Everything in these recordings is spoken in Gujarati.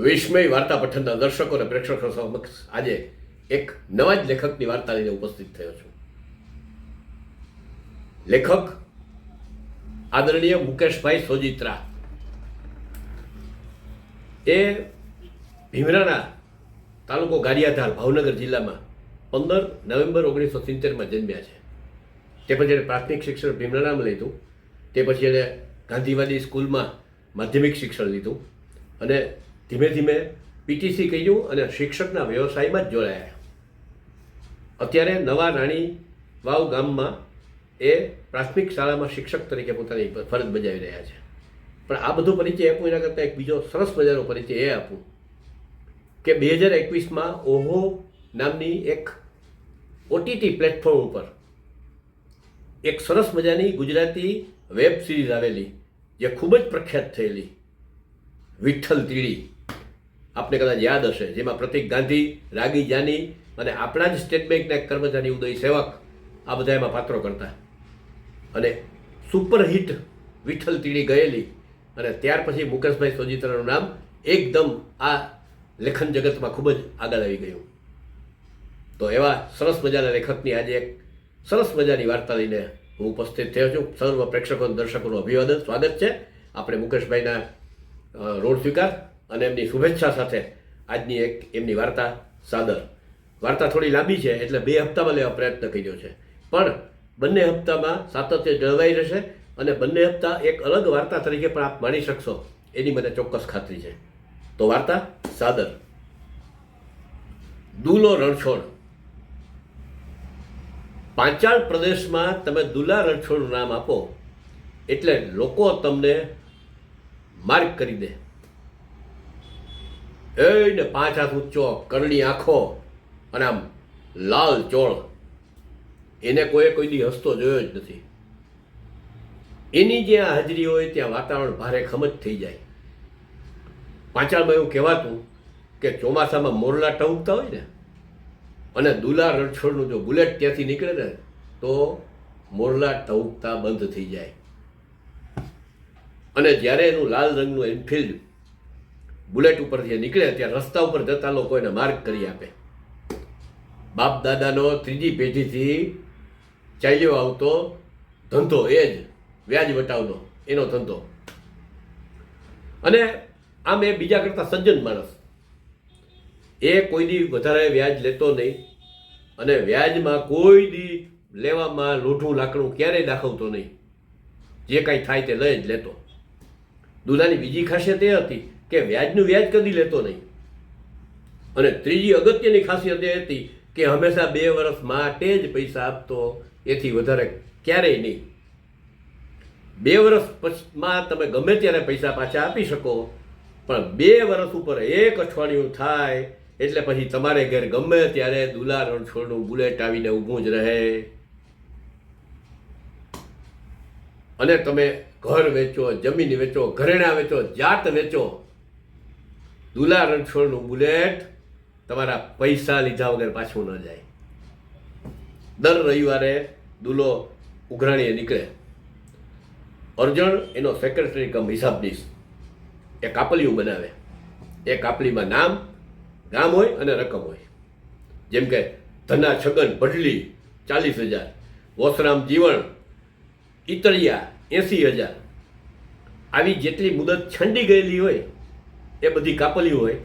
વિસ્મય વાર્તા પઠનના દર્શકો અને પ્રેક્ષકો સમક્ષ આજે એક નવા જ લેખકની વાર્તા લઈને ઉપસ્થિત થયો છું. લેખક આદરણીય મુકેશભાઈ સોજિત્રા. એ ભીમરાના તાલુકો ગારિયાધાર ભાવનગર જિલ્લામાં પંદર નવેમ્બર ઓગણીસો સિત્તેરમાં જન્મ્યા છે. તે પછી એણે પ્રાથમિક શિક્ષણ ભીમરાણામાં લીધું. તે પછી એણે ગાંધીવાદી સ્કૂલમાં માધ્યમિક શિક્ષણ લીધું. અને ધીમે ધીમે પીટીસી કર્યું અને શિક્ષકના વ્યવસાયમાં જ જોડાયા. અત્યારે નવા રાણી વાવ ગામમાં એ પ્રાથમિક શાળામાં શિક્ષક તરીકે પોતાની ફરજ બજાવી રહ્યા છે. પણ આ બધો પરિચય આપું એના કરતાં એક બીજો સરસ મજાનો પરિચય એ આપું કે બે હજાર એકવીસમાં ઓહો નામની એક ઓટીટી પ્લેટફોર્મ ઉપર એક સરસ મજાની ગુજરાતી વેબ સિરીઝ આવેલી, જે ખૂબ જ પ્રખ્યાત થયેલી, વિઠ્ઠલ તીડી. આપને કદાચ યાદ હશે, જેમાં પ્રતિક ગાંધી, રાગી જાની અને આપણા જ સ્ટેટ બેંકના કર્મચારી ઉદય સેવક આ બધા એમાં પાત્રો કરતા. અને સુપરહિટ વિઠ્ઠલ તીડી ગયેલી અને ત્યાર પછી મુકેશભાઈ સોજિત્રાનું નામ એકદમ આ લેખન જગતમાં ખૂબ જ આગળ આવી ગયું. તો એવા સરસ મજાના લેખકની આજે એક સરસ મજાની વાર્તા લઈને હું ઉપસ્થિત થયો છું. સર્વ પ્રેક્ષકો દર્શકોનું અભિવાદન, સ્વાગત છે. આપણે મુકેશભાઈના રોડ સ્વીકાર. અને એમની શુભેચ્છા સાથે આજની એક એમની વાર્તા સાદર. વાર્તા થોડી લાંબી છે, એટલે બે હપ્તામાં લેવા પ્રયત્ન કર્યો છે. પણ બંને હપ્તામાં સાતત્ય જળવાઈ રહેશે અને બંને હપ્તા એક અલગ વાર્તા તરીકે પણ આપ માણી શકશો. એની મને ચોક્કસ ખાતરી છે. તો વાર્તા સાદર. દુલો રણછોડ. પાંચાળ પ્રદેશમાં તમે દુલા રણછોડનું નામ આપો, એટલે લોકો તમને માર્ગ કરી દે. એ ને પાંચ હાથ ઊંચો કરણી આંખો અને આમ લાલ ચોળ. એને કોઈ કોઈ દી હસતો જોયો જ નથી. એની જ્યાં હાજરી હોય ત્યાં વાતાવરણ ભારે ખમજ થઈ જાય. પાંચાળમાં એવું કહેવાતું કે ચોમાસામાં મોરલા ટવકતા હોય ને, અને દુલા રણછોડનું જો બુલેટ ત્યાંથી નીકળે ને, તો મોરલા ટવકતા બંધ થઈ જાય. અને જ્યારે એનું લાલ રંગનું એનફિલ્ડ બુલેટ ઉપરથી નીકળે ત્યાં રસ્તા ઉપર જતા લોકો એને માર્ગ કરી આપે. બાપ દાદાનો ત્રીજી પેઢીથી ચાલ્યો આવતો ધંધો, એ જ વ્યાજ વટાવનો, એનો ધંધો. અને આમ એ બીજા કરતાં સજ્જન માણસ. એ કોઈ દી વધારે વ્યાજ લેતો નહીં અને વ્યાજમાં કોઈ દી લેવામાં લોઠું લાકડું ક્યારેય દાખવતો નહીં. જે કાંઈ થાય તે લઈ જ લેતો. દુલાની બીજી ખાસિયત એ હતી કે વ્યાજનું વ્યાજ કદી લેતો નહીં. અને ત્રીજી અગત્યની ખાસિયત એ હતી કે હંમેશા બે વર્ષ માટે જ પૈસા આપતો, એથી વધારે ક્યારેય નહીં. બે વર્ષ પછીમાં તમે ગમે ત્યારે પૈસા પાછા આપી શકો, પણ બે વર્ષ ઉપર એક અઠવાડિયું થાય, એટલે પછી તમારે ઘેર ગમે ત્યારે દુલા રણછોડનું બુલેટ આવીને ઊભું જ રહે. અને તમે ઘર વેચો, જમીન વેચો, ઘરેણાં વેચો, જાત વેચો દુલા રણછોડનું બુલેટ તમારા પૈસા લીધા વગર પાછું ન જાય. દર રવિવારે દુલો ઉઘરાણીએ નીકળે. અર્જણ એનો સેક્રેટરી કમ હિસાબનીશ એ કાપલીઓ બનાવે. એ કાપલીમાં નામ, ગામ હોય અને રકમ હોય. જેમ કે ધના, છગન ભડલી ચાલીસ હજાર, વોસરામ જીવણ ઈતળિયા એંસી હજાર. આવી જેટલી મુદત છંડી ગયેલી હોય એ બધી કાપલી હોય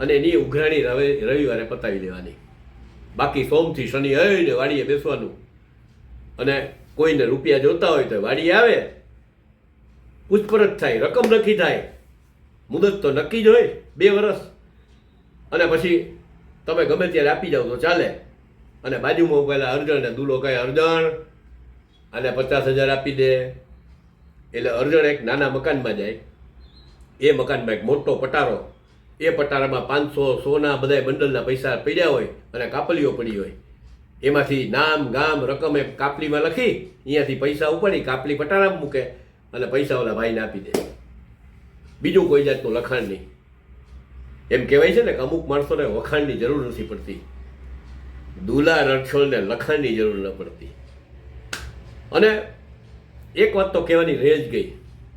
અને એની ઉઘરાણી રવે, રવિવારે પતાવી લેવાની બાકી સોમથી શનિ ને વાડીએ બેસવાનું. અને કોઈને રૂપિયા જોતા હોય તો વાડી આવે. પૂછપરછ થાય, રકમ નક્કી થાય. મુદત તો નક્કી જ હોય, બે વર્ષ અને પછી તમે ગમે ત્યારે આપી જાઓ તો ચાલે. અને બાજુમાં પહેલાં અર્જણને દૂલો કહે, અર્જણ અને પચાસ હજાર આપી દે. એટલે અર્જણ એક નાના મકાનમાં જાય. એ મકાનમાં એક મોટો પટારો. એ પટારામાં પાંચસો સોના બધા બંડલના પૈસા પડ્યા હોય અને કાપલીઓ પડી હોય. એમાંથી નામ, ગામ, રકમ એ કાપલીમાં લખી અહીંયાથી પૈસા ઉપાડી કાપલી પટારામાં મૂકે અને પૈસા ઓલા ભાઈને આપી દે. બીજું કોઈ જાતનું લખાણ નહીં. એમ કહેવાય છે ને કે અમુક માણસોને વખાણની જરૂર નથી પડતી. દુલા રણછોડને લખાણની જરૂર ન પડતી. અને એક વાત તો કહેવાની રહે જ ગઈ.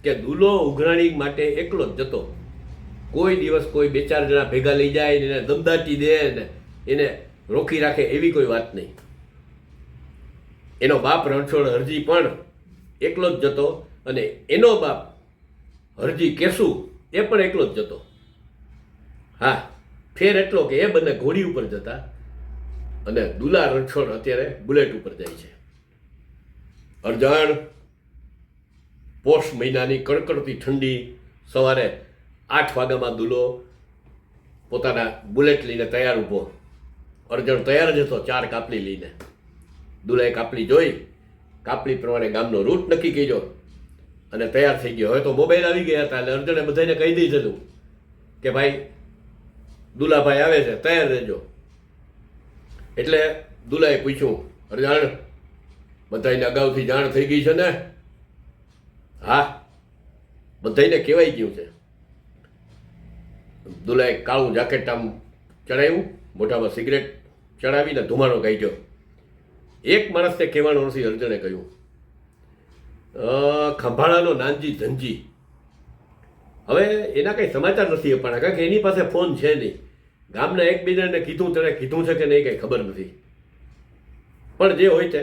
કે દુલો ઉઘરાણી માટે એકલો જ જતો. કોઈ દિવસ કોઈ બે ચાર જણા ભેગા લઈ જાય એને દમદાટી દે ને એને રોકી રાખે એવી કોઈ વાત નહીં. એનો બાપ રણછોડ હરજી પણ એકલો જ જતો અને એનો બાપ હરજી કેસુ એ પણ એકલો જ જતો. હા, ફેર એટલો કે એ બંને ઘોડી ઉપર જતા અને દુલા રણછોડ અત્યારે બુલેટ ઉપર જાય છે. અરજાણ પોષ મહિનાની કડકડતી ઠંડી સવારે આઠ વાગ્યામાં દુલો પોતાના બુલેટ લઈને તૈયાર ઊભો. અર્જણ તૈયાર જ હતો, ચાર કાપલી લઈને. દુલાએ કાપલી જોઈ, કાપલી પ્રમાણે ગામનો રૂટ નક્કી કર્યો અને તૈયાર થઈ ગયો. હવે તો મોબાઈલ આવી ગયા હતા એટલે અર્જણે બધાને કહી દીધેલું કે ભાઈ, દુલાભાઈ આવે છે, તૈયાર રહેજો. એટલે દુલાએ પૂછ્યું, અરજાણ બધાને અગાઉથી જાણ થઈ ગઈ છે ને? હા, બધાને કહેવાય ગયું છે. દુલાએ કાળું જાકેટ આમ ચડાવ્યું, મોઢામાં સિગરેટ ચડાવીને ધુમાડો ગાઈજો એક માણસને કહેવાનું નથી અર્જણે કહ્યું. ખંભાળાનો નાનજી ધનજી. હવે એના કંઈ સમાચાર નથી અપાણા, કારણ કે એની પાસે ફોન છે નહીં. ગામના એકબીજાને કીધું, તેણે કીધું છે કે નહીં કંઈ ખબર નથી. પણ જે હોય તે.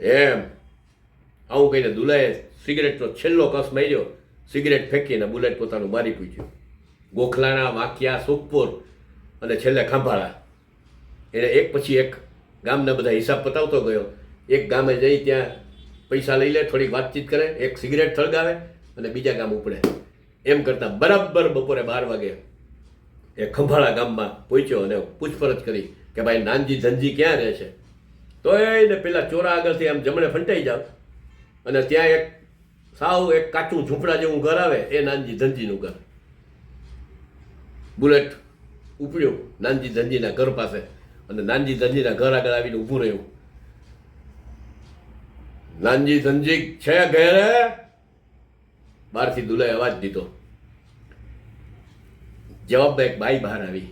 એમ. આવું કહીને દુલાએ સિગરેટનો છેલ્લો કસ માર્યો. સિગરેટ ફેંકીને બુલેટ પોતાનું મારી પૂછ્યું. ગોખલાના વાંકિયા, સુખપુર અને છેલ્લે ખાંભાળા. એને એક પછી એક ગામના બધા હિસાબ પતાવતો ગયો. એક ગામે જઈ ત્યાં પૈસા લઈ લે, થોડીક વાતચીત કરે, એક સિગરેટ થળગાવે અને બીજા ગામ ઉપડે. એમ કરતાં બરાબર બપોરે બાર વાગે એ ખંભાળા ગામમાં પહોંચ્યો અને પૂછપરછ કરી કે ભાઈ નાનજી ધનજી ક્યાં રહે છે? તો એને પેલા ચોરા આગળથી આમ જમણે ફંટાઈ જાવ અને ત્યાં એક સાવ એક કાચું ઝૂંપડા જેવું ઘર આવે, એ નાનજી ધનજીનું ઘર. બુલેટ ઉપડ્યું નાનજી ધનજીના ઘર પાસે અને નાનજી ધનજીના ઘર આગળ આવીને ઊભું રહ્યું. નાનજી ધનજી, છે ઘેરે? બહારથી દુલાએ અવાજ દીધો. જવાબમાં એક બાઈ બહાર આવી.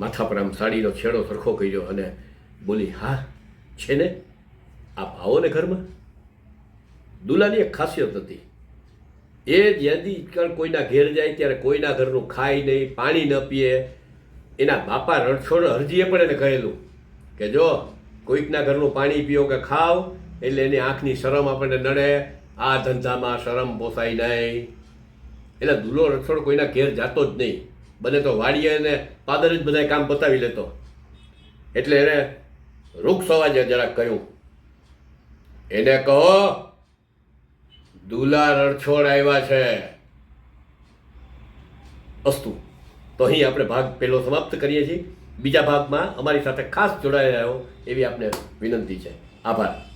માથા પર આમ સાડીનો છેડો સરખો કર્યો અને બોલી, હા, છે ને? આપ આવો ને ઘરમાં? દુલાની એક ખાસિયત હતી. એ જ્યાંથી કોઈના ઘેર જાય ત્યારે કોઈના ઘરનું ખાય નહીં, પાણી ન પીએ. એના બાપા રણછોડ હરજીએ પણ એને કહેલું કે જો કોઈકના ઘરનું પાણી પીઓ કે ખાવ એટલે એની આંખની શરમ આપણને નડે. આ ધંધામાં શરમ પોસાય નહીં. એટલે દુલો રણછોડ કોઈના ઘેર જાતો જ નહીં. બને તો વાડીએ અને પાદર જ બધા કામ પતાવી લેતો. એટલે એને વૃક્ષ અવાજે જરાક કહ્યું, એને કહો દુલા રણછોડ આવ્યા છે. અસ્તુ. તો અહીં આપણે ભાગ પહેલો સમાપ્ત કરીએ છીએ. બીજા ભાગમાં અમારી સાથે ખાસ જોડાઈ રહ્યો એવી આપને વિનંતી છે. આભાર.